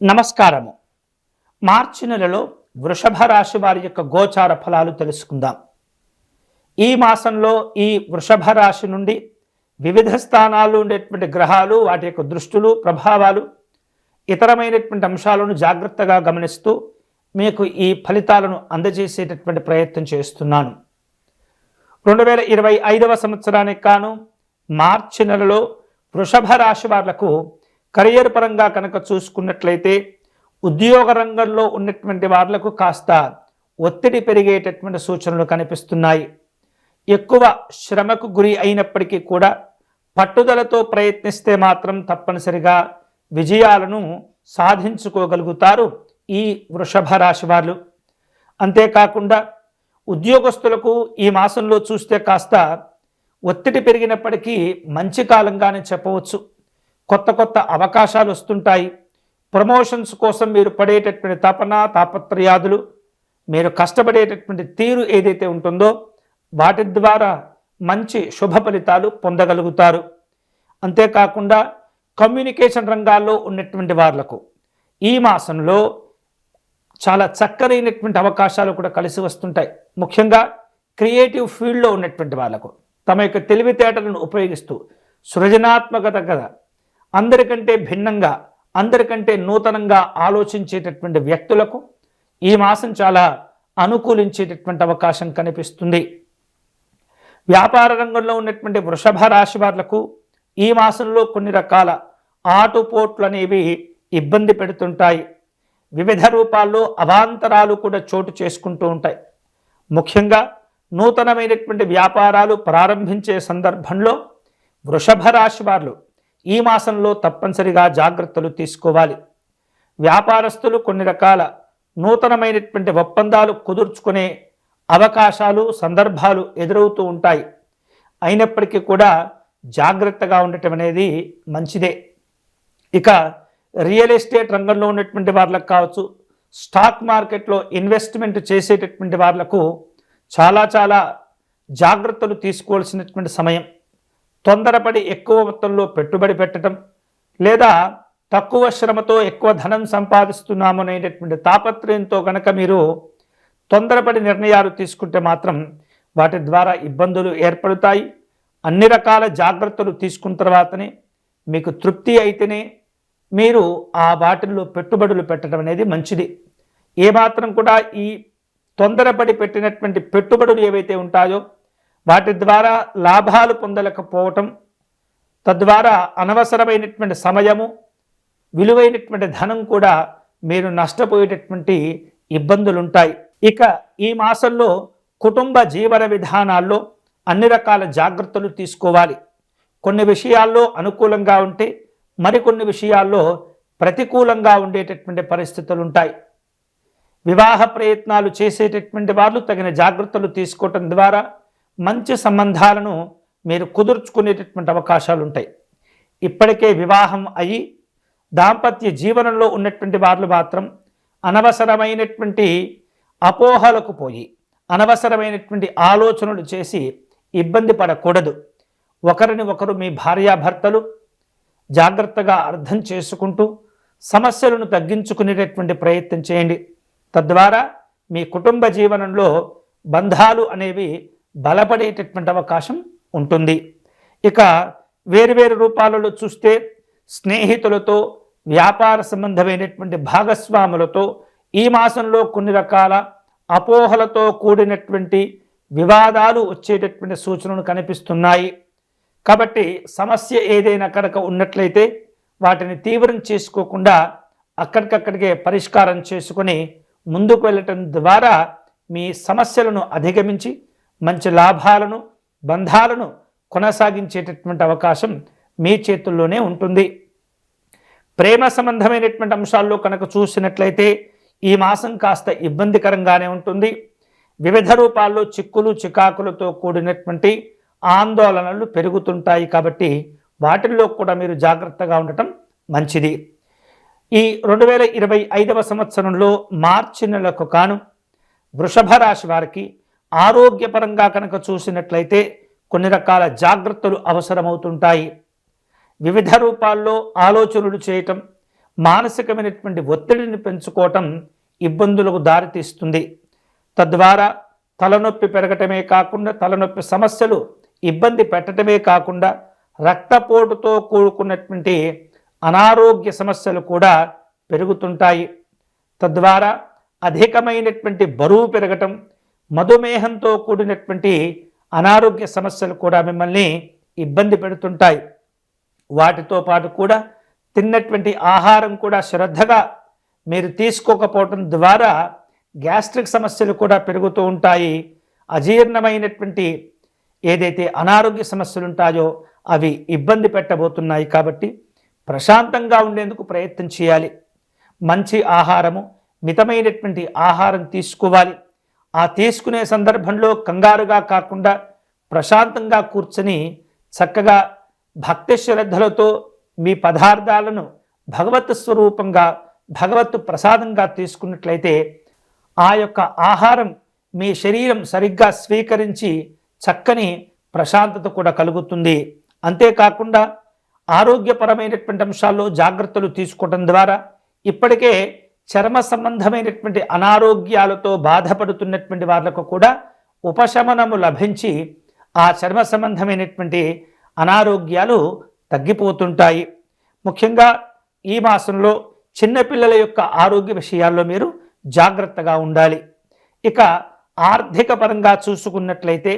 నమస్కారము. మార్చి నెలలో వృషభ రాశి వారి యొక్క గోచార ఫలాలు తెలుసుకుందాం. ఈ మాసంలో ఈ వృషభ రాశి నుండి వివిధ స్థానాల్లో ఉండేటువంటి గ్రహాలు వాటి యొక్క దృష్టులు ప్రభావాలు ఇతరమైనటువంటి అంశాలను జాగ్రత్తగా గమనిస్తూ మీకు ఈ ఫలితాలను అందజేసేటటువంటి ప్రయత్నం చేస్తున్నాను. రెండు వేల ఇరవై ఐదవ సంవత్సరానికి కాను మార్చి నెలలో వృషభ రాశి వాళ్ళకు కెరియర్ పరంగా కనుక చూసుకున్నట్లయితే ఉద్యోగ రంగంలో ఉన్నటువంటి వాళ్ళకు కాస్త ఒత్తిడి పెరిగేటటువంటి సూచనలు కనిపిస్తున్నాయి. ఎక్కువ శ్రమకు గురి అయినప్పటికీ కూడా పట్టుదలతో ప్రయత్నిస్తే మాత్రం తప్పనిసరిగా విజయాలను సాధించుకోగలుగుతారు ఈ వృషభ రాశి వాళ్ళు అంతేకాకుండా ఉద్యోగస్తులకు ఈ మాసంలో చూస్తే కాస్త ఒత్తిడి పెరిగినప్పటికీ మంచి కాలంగానే చెప్పవచ్చు. కొత్త కొత్త అవకాశాలు వస్తుంటాయి. ప్రమోషన్స్ కోసం మీరు పడేటటువంటి తపన తాపత్రయాదులు మీరు కష్టపడేటటువంటి తీరు ఏదైతే ఉంటుందో వాటి ద్వారా మంచి శుభ ఫలితాలు పొందగలుగుతారు. అంతేకాకుండా కమ్యూనికేషన్ రంగాల్లో ఉన్నటువంటి వాళ్ళకు ఈ మాసంలో చాలా చక్కనైనటువంటి అవకాశాలు కూడా కలిసి వస్తుంటాయి. ముఖ్యంగా క్రియేటివ్ ఫీల్డ్లో ఉన్నటువంటి వాళ్ళకు తమ యొక్క తెలివితేటలను ఉపయోగిస్తూ సృజనాత్మకత కదా అందరికంటే భిన్నంగా అందరికంటే నూతనంగా ఆలోచించేటటువంటి వ్యక్తులకు ఈ మాసం చాలా అనుకూలించేటటువంటి అవకాశం కనిపిస్తుంది. వ్యాపార రంగంలో ఉన్నటువంటి వృషభ రాశి వాళ్ళకు ఈ మాసంలో కొన్ని రకాల ఆటుపోట్లు అనేవి ఇబ్బంది పెడుతుంటాయి. వివిధ రూపాల్లో అవాంతరాలు కూడా చోటు చేసుకుంటూ ఉంటాయి. ముఖ్యంగా నూతనమైనటువంటి వ్యాపారాలు ప్రారంభించే సందర్భంలో వృషభ రాశి వారు ఈ మాసంలో తప్పనిసరిగా జాగ్రత్తలు తీసుకోవాలి. వ్యాపారస్తులు కొన్ని రకాల నూతనమైనటువంటి ఒప్పందాలు కుదుర్చుకునే అవకాశాలు సందర్భాలు ఎదురవుతూ ఉంటాయి. అయినప్పటికీ కూడా జాగ్రత్తగా ఉండటం అనేది మంచిదే. ఇక రియల్ ఎస్టేట్ రంగంలో ఉన్నటువంటి వాళ్ళకు కావచ్చు స్టాక్ మార్కెట్లో ఇన్వెస్ట్మెంట్ చేసేటటువంటి వాళ్ళకు చాలా చాలా జాగ్రత్తలు తీసుకోవాల్సినటువంటి సమయం. తొందరపడి ఎక్కువ మొత్తంలో పెట్టుబడి పెట్టడం లేదా తక్కువ శ్రమతో ఎక్కువ ధనం సంపాదిస్తున్నాము అనేటటువంటి తాపత్రయంతో కనుక మీరు తొందరపడి నిర్ణయాలు తీసుకుంటే మాత్రం వాటి ద్వారా ఇబ్బందులు ఏర్పడతాయి. అన్ని రకాల జాగ్రత్తలు తీసుకున్న తర్వాతనే మీకు తృప్తి అయితేనే మీరు ఆ వాటిల్లో పెట్టుబడులు పెట్టడం అనేది మంచిది. ఏమాత్రం కూడా ఈ తొందరపడి పెట్టినటువంటి పెట్టుబడులు ఏవైతే ఉంటాయో వాటి ద్వారా లాభాలు పొందలేకపోవటం తద్వారా అనవసరమైనటువంటి సమయము విలువైనటువంటి ధనం కూడా మీరు నష్టపోయేటటువంటి ఇబ్బందులు ఉంటాయి ఇక ఈ మాసంలో కుటుంబ జీవన విధానాల్లో అన్ని రకాల జాగ్రత్తలు తీసుకోవాలి. కొన్ని విషయాల్లో అనుకూలంగా ఉంటే మరికొన్ని విషయాల్లో ప్రతికూలంగా ఉండేటటువంటి పరిస్థితులు ఉంటాయి వివాహ ప్రయత్నాలు చేసేటటువంటి వాళ్ళు తగిన జాగ్రత్తలు తీసుకోవటం ద్వారా మంచి సంబంధాలను మీరు కుదుర్చుకునేటటువంటి అవకాశాలు ఉంటాయి ఇప్పటికే వివాహం అయ్యి దాంపత్య జీవనంలో ఉన్నటువంటి వాళ్ళు మాత్రం అనవసరమైనటువంటి అపోహలకు పోయి అనవసరమైనటువంటి ఆలోచనలు చేసి ఇబ్బంది పడకూడదు. ఒకరిని ఒకరు మీ భార్యాభర్తలు జాగ్రత్తగా అర్థం చేసుకుంటూ సమస్యలను తగ్గించుకునేటటువంటి ప్రయత్నం చేయండి. తద్వారా మీ కుటుంబ జీవనంలో బంధాలు అనేవి బలపడేటటువంటి అవకాశం ఉంటుంది. ఇక వేరువేరు రూపాలలో చూస్తే స్నేహితులతో వ్యాపార సంబంధమైనటువంటి భాగస్వాములతో ఈ మాసంలో కొన్ని రకాల అపోహలతో కూడినటువంటి వివాదాలు వచ్చేటటువంటి సూచనలు కనిపిస్తున్నాయి. కాబట్టి సమస్య ఏదైనా కనుక ఉన్నట్లయితే వాటిని తీవ్రం చేసుకోకుండా అక్కడికక్కడికే పరిష్కారం చేసుకొని ముందుకు వెళ్ళటం ద్వారా మీ సమస్యలను అధిగమించి మంచి లాభాలను బంధాలను కొనసాగించేటటువంటి అవకాశం మీ చేతుల్లోనే ఉంటుంది. ప్రేమ సంబంధమైనటువంటి అంశాల్లో కనుక చూసినట్లయితే ఈ మాసం కాస్త ఇబ్బందికరంగానే ఉంటుంది. వివిధ రూపాల్లో చిక్కులు చికాకులతో కూడినటువంటి ఆందోళనలు పెరుగుతుంటాయి కాబట్టి వాటిల్లో కూడా మీరు జాగ్రత్తగా ఉండటం మంచిది. ఈ రెండు వేల ఇరవై ఐదవ సంవత్సరంలో మార్చి నెలకు కాను వృషభ రాశి వారికి ఆరోగ్యపరంగా కనుక చూసినట్లయితే కొన్ని రకాల జాగ్రత్తలు అవసరమవుతుంటాయి. వివిధ రూపాల్లో ఆలోచనలు చేయటం మానసికమైనటువంటి ఒత్తిడిని పెంచుకోవటం ఇబ్బందులకు దారితీస్తుంది. తద్వారా తలనొప్పి పెరగటమే కాకుండా తలనొప్పి సమస్యలు ఇబ్బంది పెట్టడమే కాకుండా రక్తపోటుతో కూడుకున్నటువంటి అనారోగ్య సమస్యలు కూడా పెరుగుతుంటాయి. తద్వారా అధికమైనటువంటి బరువు పెరగటం మధుమేహంతో కూడినటువంటి అనారోగ్య సమస్యలు కూడా మిమ్మల్ని ఇబ్బంది పెడుతుంటాయి. వాటితో పాటు కూడా తిన్నటువంటి ఆహారం కూడా శ్రద్ధగా మీరు తీసుకోకపోవటం ద్వారా గ్యాస్ట్రిక్ సమస్యలు కూడా పెరుగుతూ ఉంటాయి. అజీర్ణమైనటువంటి ఏదైతే అనారోగ్య సమస్యలు ఉంటాయో అవి ఇబ్బంది పెట్టబోతున్నాయి కాబట్టి ప్రశాంతంగా ఉండేందుకు ప్రయత్నం చేయాలి. మంచి ఆహారము మితమైనటువంటి ఆహారం తీసుకోవాలి. ఆ తీసుకునే సందర్భంలో కంగారుగా కాకుండా ప్రశాంతంగా కూర్చొని చక్కగా భక్తి శ్రద్ధలతో మీ పదార్థాలను భగవత్ స్వరూపంగా భగవత్ ప్రసాదంగా తీసుకున్నట్లయితే ఆ యొక్క ఆహారం మీ శరీరం సరిగ్గా స్వీకరించి చక్కని ప్రశాంతత కూడా కలుగుతుంది. అంతేకాకుండా ఆరోగ్యపరమైనటువంటి అంశాల్లో జాగ్రత్తలు తీసుకోవడం ద్వారా ఇప్పటికే చర్మ సంబంధమైనటువంటి అనారోగ్యాలతో బాధపడుతున్నటువంటి వాళ్ళకు కూడా ఉపశమనము లభించి ఆ చర్మ సంబంధమైనటువంటి అనారోగ్యాలు తగ్గిపోతుంటాయి. ముఖ్యంగా ఈ మాసంలో చిన్నపిల్లల యొక్క ఆరోగ్య విషయాల్లో మీరు జాగ్రత్తగా ఉండాలి. ఇక ఆర్థిక పరంగా చూసుకున్నట్లయితే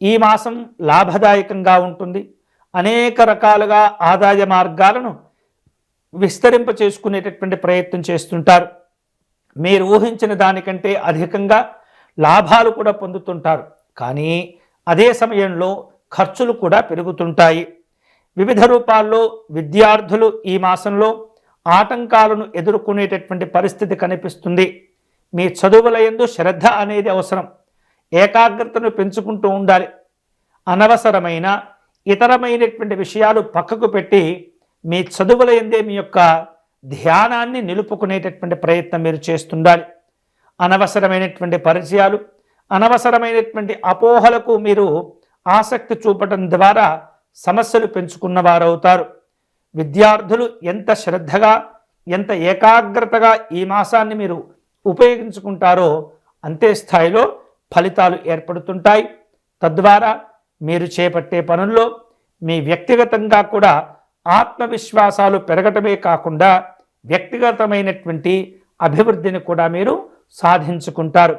ఈ మాసం లాభదాయకంగా ఉంటుంది. అనేక రకాలుగా ఆదాయ మార్గాలను విస్తరింప చేసుకునేటటువంటి ప్రయత్నం చేస్తుంటారు. మీరు ఊహించిన దానికంటే అధికంగా లాభాలు కూడా పొందుతుంటారు. కానీ అదే సమయంలో ఖర్చులు కూడా పెరుగుతుంటాయి. వివిధ రూపాల్లో విద్యార్థులు ఈ మాసంలో ఆటంకాలను ఎదుర్కొనేటటువంటి పరిస్థితి కనిపిస్తుంది. మీ చదువుల ఎందు శ్రద్ధ అనేది అవసరం. ఏకాగ్రతను పెంచుకుంటూ ఉండాలి. అనవసరమైన ఇతరమైనటువంటి విషయాలు పక్కకు పెట్టి మీ చదువుల ఎందే మీ యొక్క ధ్యానాన్ని నిలుపుకునేటటువంటి ప్రయత్నం మీరు చేస్తుండాలి. అనవసరమైనటువంటి పరిచయాలు అనవసరమైనటువంటి అపోహలకు మీరు ఆసక్తి చూపటం ద్వారా సమస్యలు పెంచుకున్న వారవుతారు విద్యార్థులు ఎంత శ్రద్ధగా ఎంత ఏకాగ్రతగా ఈ మాసాన్ని మీరు ఉపయోగించుకుంటారో అంతే స్థాయిలో ఫలితాలు ఏర్పడుతుంటాయి. తద్వారా మీరు చేపట్టే పనుల్లో మీ వ్యక్తిగతంగా కూడా ఆత్మవిశ్వాసాలు పెరగటమే కాకుండా వ్యక్తిగతమైనటువంటి అభివృద్ధిని కూడా మీరు సాధించుకుంటారు.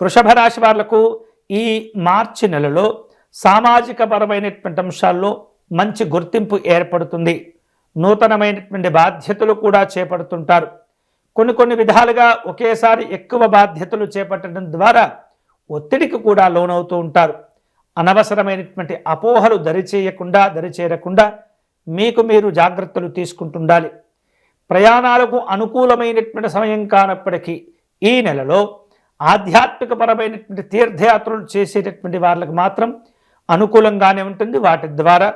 వృషభ రాశి వాళ్ళకు ఈ మార్చి నెలలో సామాజిక పరమైనటువంటి అంశాల్లో మంచి గుర్తింపు ఏర్పడుతుంది. నూతనమైనటువంటి బాధ్యతలు కూడా చేపడుతుంటారు. కొన్ని కొన్ని విధాలుగా ఒకేసారి ఎక్కువ బాధ్యతలు చేపట్టడం ద్వారా ఒత్తిడికి కూడా లోనవుతూ ఉంటారు. అనవసరమైనటువంటి అపోహలు దరిచేయకుండా దరిచేరకుండా మీకు మీరు జాగ్రత్తలు తీసుకుంటుండాలి. ప్రయాణాలకు అనుకూలమైనటువంటి సమయం కానప్పటికీ ఈ నెలలో ఆధ్యాత్మికపరమైనటువంటి తీర్థయాత్రలు చేసేటటువంటి వాళ్ళకి మాత్రం అనుకూలంగానే ఉంటుంది. వాటి ద్వారా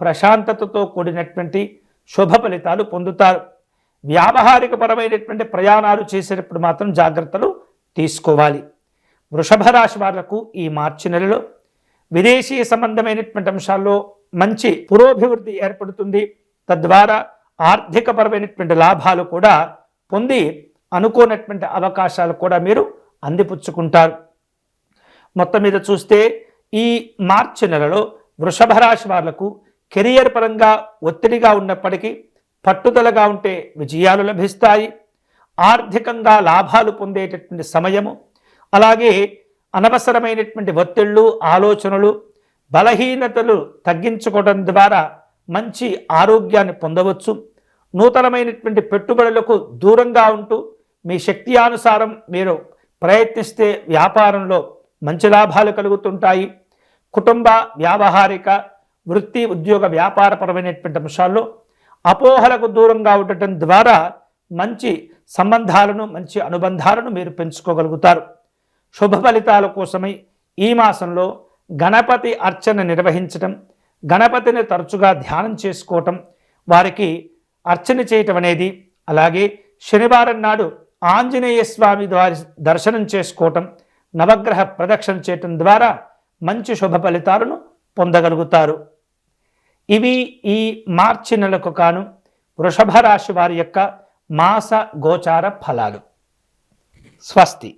ప్రశాంతతతో కూడినటువంటి శుభ ఫలితాలు పొందుతారు. వ్యావహారికపరమైనటువంటి ప్రయాణాలు చేసేటప్పుడు మాత్రం జాగ్రత్తలు తీసుకోవాలి. వృషభ రాశి వాళ్ళకు ఈ మార్చి నెలలో విదేశీ సంబంధమైనటువంటి అంశాల్లో మంచి పురోభివృద్ధి ఏర్పడుతుంది. తద్వారా ఆర్థికపరమైనటువంటి లాభాలు కూడా పొంది అనుకోనటువంటి అవకాశాలు కూడా మీరు అందిపుచ్చుకుంటారు. మొత్తం మీద చూస్తే ఈ మార్చి నెలలో వృషభ రాశి వాళ్ళకు కెరియర్ పరంగా ఒత్తిడిగా ఉన్నప్పటికీ పట్టుదలగా ఉంటే విజయాలు లభిస్తాయి. ఆర్థికంగా లాభాలు పొందేటటువంటి సమయము అలాగే అనవసరమైనటువంటి ఒత్తిళ్ళు ఆలోచనలు బలహీనతలు తగ్గించుకోవడం ద్వారా మంచి ఆరోగ్యాన్ని పొందవచ్చు. నూతనమైనటువంటి పెట్టుబడులకు దూరంగా ఉంటూ మీ శక్తి అనుసారం మీరు ప్రయత్నిస్తే వ్యాపారంలో మంచి లాభాలు కలుగుతుంటాయి. కుటుంబ వ్యావహారిక వృత్తి ఉద్యోగ వ్యాపారపరమైనటువంటి అంశాల్లో అపోహలకు దూరంగా ఉండటం ద్వారా మంచి సంబంధాలను మంచి అనుబంధాలను మీరు పెంచుకోగలుగుతారు. శుభ ఫలితాల కోసమై ఈ మాసంలో గణపతి అర్చన నిర్వహించటం గణపతిని తరచుగా ధ్యానం చేసుకోవటం వారికి అర్చన చేయటం అనేది అలాగే శనివారం నాడు ఆంజనేయ స్వామి ద్వారా దర్శనం చేసుకోవటం నవగ్రహ ప్రదక్షిణ చేయటం ద్వారా మంచి శుభ ఫలితాలను పొందగలుగుతారు. ఇవి ఈ మార్చి నెలకు కాను వృషభ రాశి వారి యొక్క మాస గోచార ఫలాలు. స్వస్తి.